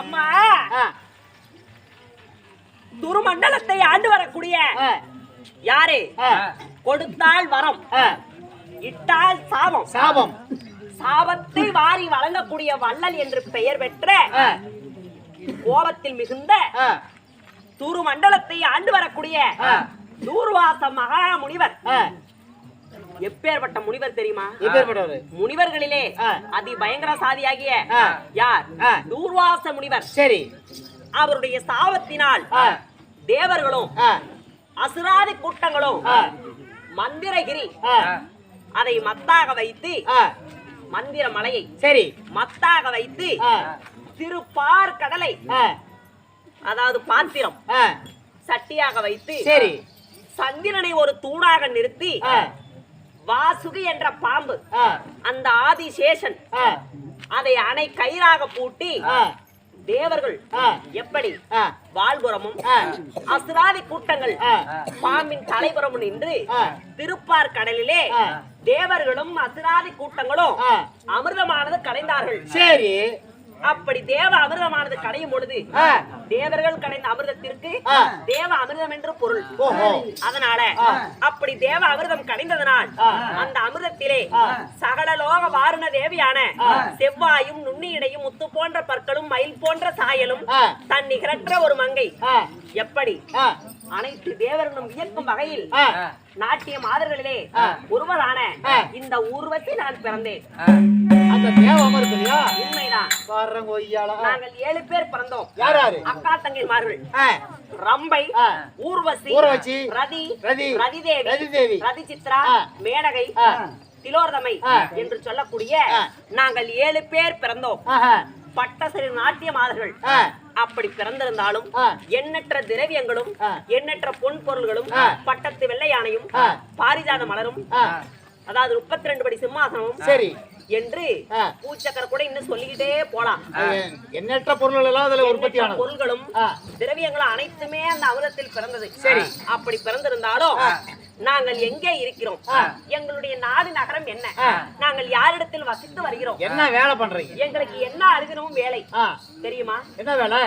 அம்மா துருமண்டலத்தை ஆண்டு வரக்கூடிய யாரு? கொடுத்தால் வரம். இட்டால் சாபம். சாபம். சாபத்தை வாரி வழங்கக்கூடிய வள்ளல் என்று பெயர் பெற்ற கோபத்தில் மிகுந்த துருமண்டலத்தை ஆண்டு வரக்கூடிய. தூர்வாச மகா முனிவர். எப்பேற்பட்ட முனிவர் தெரியுமா? முனிவர்களிலே. அதி பயங்கர சாதியாகிய. யார். தூர்வாச முனிவர். சரி. அவருடைய சாபத்தினால் தேவர்களும் அசுராதி கூட்டங்களும். மந்திரகிரி அதை மத்தாக வைத்து. மந்திர மலையை சரி. மத்தாக வைத்து திருப்பார் கடலை அதாவது பாத்திரம். சட்டியாக வைத்து சரி. சந்திரனை ஒரு தூணாக நிறுத்தி வாசுகி என்ற பாம்பு அந்த ஆதிசேஷன் அதை அணை கயிறாக பூட்டி தேவர்கள். எப்படி வாழ்புறமும். அசுராதி கூட்டங்கள். பாம்பின் தலைபுறமும் நின்று. திருப்பார் கடலிலே. தேவர்களும் அசுராதி கூட்டங்களும். அமிர்தமானது கடைந்தார்கள் சரி அப்படி தேவ அமிர்தமானது கடையும் பொழுது. தேவர்கள் கடைந்த அமிர்தத்திற்கு. தேவ அமிர்தம் என்று பொருள் ஓஹோ. அதனால. அப்படி தேவ அமிர்தம் கடைந்ததனால். அந்த அமிர்தத்திலே ஆ. சகல லோக வாருண தேவியான. செவ்வாயும் நுண்ணியடையும் முத்து போன்ற பற்களும் மயில் போன்ற சாயலும். தன் நிகரற்ற ஒரு மங்கை எப்படி அனைத்து தேவர்களும் வியக்கும் வகையில். நாட்டிய மாதர்களிலே. ஒருவரான. இந்த ஊர்வசி நான் பிறந்தேன் அந்த தேவம் இருக்கு இல்லையா உண்மைதான் பாருங்க ஒய்யாளா நாங்கள் ஏழு பேர் பிறந்தோம் யார் யாரு அக்கா ரம்பை ஆ. ஊர்வசி ஊர்வசி, ரதி ரதி, ரதிதேவி ரதிதேவி, ரதி சித்ரா ஆ. திலோர்தமை. என்று சொல்லக்கூடிய. நாங்கள் ஏழு பேர் பிறந்தோம் பட்டசரி நாட்டிய மாதர்கள் அப்படி பிறந்திருந்தாலும். எண்ணற்ற திரவியங்களும். எண்ணற்ற பொன் பொருள்களும். பட்டத்து வெள்ளை யானையும். பாரிஜாத மலரும் அதாவது முப்பத்தி ரெண்டு படி சிம்மாசனமும் சரி என்று. பூச்சக்கர் கூட இன்னும் சொல்லிக்கிட்டே போலாம். எண்ணற்ற பொருள்கள் எல்லாம் அதுல உற்பத்தி பொருள்களும். திரவியங்களும் அனைத்துமே அந்த அமிர்தத்தில் பிறந்தது. சரி. அப்படி பிறந்திருந்தாலும். நாங்கள் எங்கே இருக்கிறோம். எங்களுடைய நாடு நகரம் என்ன. நாங்கள் யாரிடத்தில் வசித்து வருகிறோம்? என்ன வேலை பண்றீங்க? எங்களுக்கு என்ன அறிவினும் வேலை? தெரியுமா? என்ன வேலை?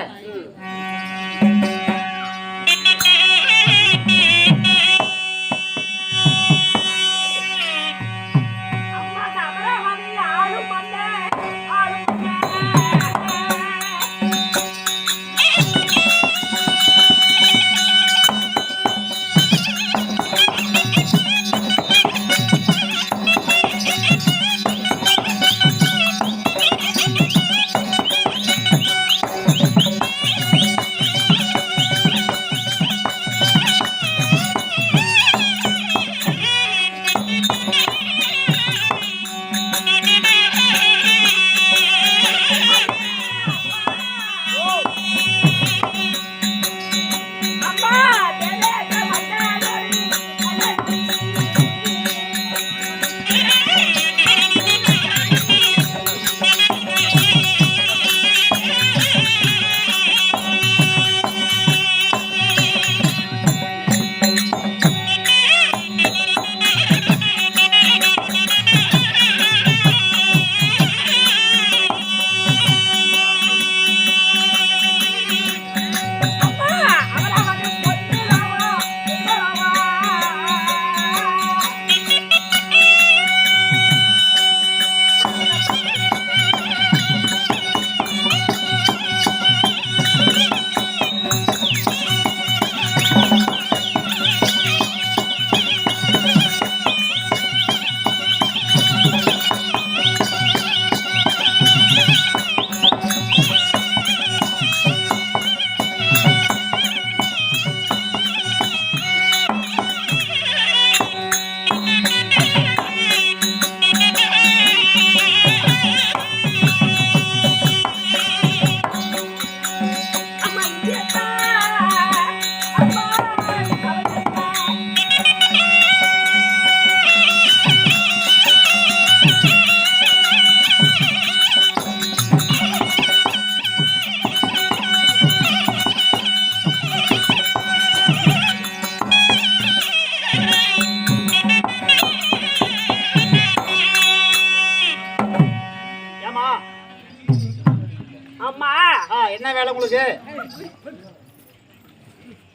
என்ன வேலை உங்களுக்கு?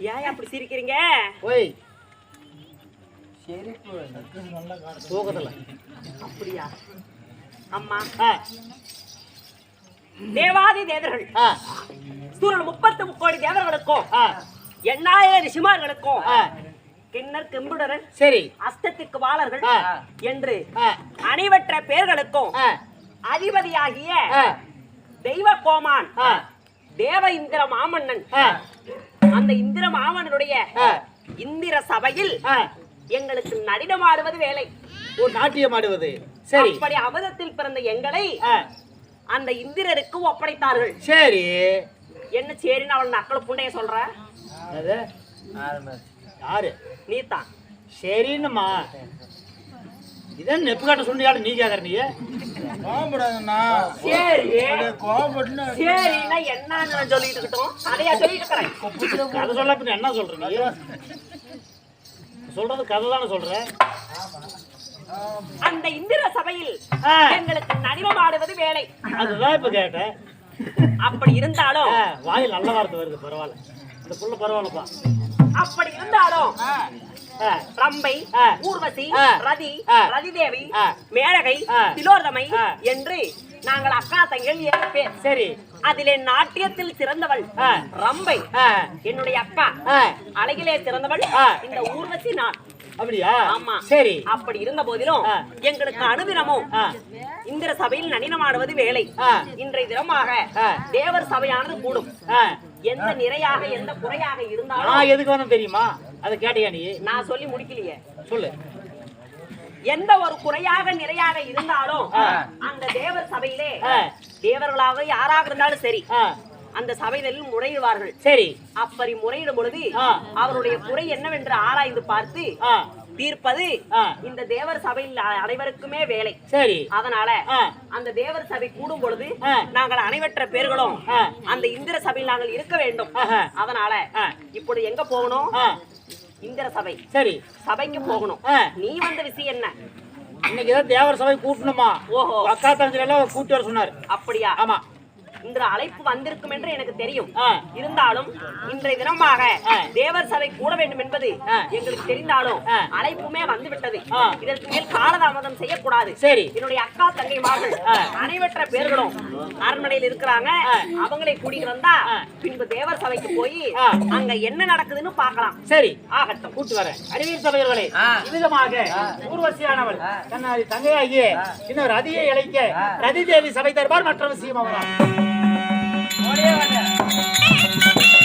ஏன் அப்படி சிரிக்கிறீங்க? ஓய். தூக்கத்துல. அப்படியா? அம்மா. தேவாதி தேவர்கள். சூரன் முப்பத்து முக்கோடி தேவர்களுக்கும் எண்ணாயிரம் ரிஷிமார்களுக்கும் கிண்ணர் கெம்புடரன் சரி. அஸ்தத்திற்கு வாளர்கள். என்று அணிவற்ற பேர்களுக்கும் ஆ. அதிபதியாகிய தெய்வ கோமான் தேவ இந்திர மாமன்னன். அந்த இந்திர மாமன்னனுடைய இந்திர சபையில் எங்களுக்கு நடினமாடுவது வேலை. ஒரு நாட்டியம் ஆடுவது சரி. அப்படி அவதத்தில் பிறந்த எங்களை அந்த இந்திரருக்கு ஒப்படைத்தார்கள். சரி. என்ன சரின்னு அவள் நக்கல புண்டைய சொல்ற? யாரு? நீதான். சரின்னுமா. இதான் நெப்பு காட்ட சொன்னியாடு நீ கேக்குற நீ. கோபப்படாதண்ணா. சரி. கோபப்பட்டுனா சரின்னா என்னன்னு நான் சொல்லிட்டு இருக்கட்டும். அதையா சொல்லிட்டு இருக்கிறேன். கதை சொல்ல பின்ன என்ன சொல்ற நீ சொல்றது கதை தானே சொல்ற? அந்த இந்திர சபையில். எங்களுக்கு நடினம் ஆடுவது வேலை. அதுதான் இப்ப கேட்டேன். அப்படி இருந்தாலும் வாயில் நல்ல வார்த்தை வருது பரவாயில்ல. இந்த புள்ள பரவாயில்லப்பா. அப்படி இருந்தாலும் ரம்பை. ஊர்வசி. ரதி. ரதிதேவி ஆ. திலோதமை. என்று நாங்கள் அக்கா தங்கள் ஏழு பேர் சரி அதிலே நாட்டியத்தில் சிறந்தவள். ரம்பை என்னுடைய அக்கா அழகிலே சிறந்தவள். இந்த ஊர்வசி நான் அப்படியா ஆமா சரி அப்படி இருந்த போதிலும். எங்களுக்கு அனுதினமும் இந்திர சபையில் நனினமாடுவது வேலை. இன்றைய தினமாக. தேவர் சபையானது கூடும். எந்த நிறையாக எந்த குறையாக இருந்தாலும் எதுக்கு வந்தேன் தெரியுமா அதை கேட்டியா நீ நான் சொல்லி முடிக்கலையே சொல்லு எந்த ஒரு குறையாக நிறையாக இருந்தாலும். அந்த தேவர் சபையிலே. தேவர்களாக யாராக இருந்தாலும் சரி அந்த சபையில் முறையிடுவார்கள் சரி அப்படி முறையிடும் பொழுது. அவருடைய குறை என்னவென்று ஆராய்ந்து பார்த்து தீர்ப்பது. இந்த தேவர் சபையில் அனைவருக்குமே வேலை சரி அதனால. அந்த தேவர் சபை கூடும் பொழுது. நாங்கள் அனைவற்ற பேர்களும். அந்த இந்திர சபையில் நாங்கள் இருக்க வேண்டும். அதனால. இப்படி எங்க போகணும் இந்திர சபை. சரி. சபைக்கு போகணும். நீ வந்த விஷயம் என்ன? இன்னைக்கு தான் தேவர் சபை கூட்டணுமா? ஓஹோ. அக்கா தங்கச்சி எல்லாம் கூட்டி வர சொன்னார். அப்படியா? ஆமா. இந்த அழைப்பு வந்திருக்கும் என்று எனக்கு தெரியும். இருந்தாலும் இன்றைய தினமாக. தேவர் சபை கூட வேண்டும் என்பது. எங்களுக்கு தெரிந்தாலும். அழைப்புமே வந்து விட்டது. இதற்கு மேல் காலதாமதம் செய்யக்கூடாது சரி என்னுடைய அக்கா தங்கை ஆ. அனைவற்ற பேர்களும் அரண்மனையில் இருக்கிறாங்க. அவங்களை கூட்டிட்டு வந்தா. பின்பு தேவர் சபைக்கு போய். அங்க என்ன நடக்குதுன்னு பார்க்கலாம் சரி ஆகட்டும் கூட்டு வரேன் அறிவியல் சபையர்களே விதமாக ஊர்வசியானவள் தன்னை தங்கையாகிய இன்னொரு ரதியை இழைக்க ரதி தேவி சபை தருவார் மற்ற விஷயம் அவரால் ஓடியே வாங்க.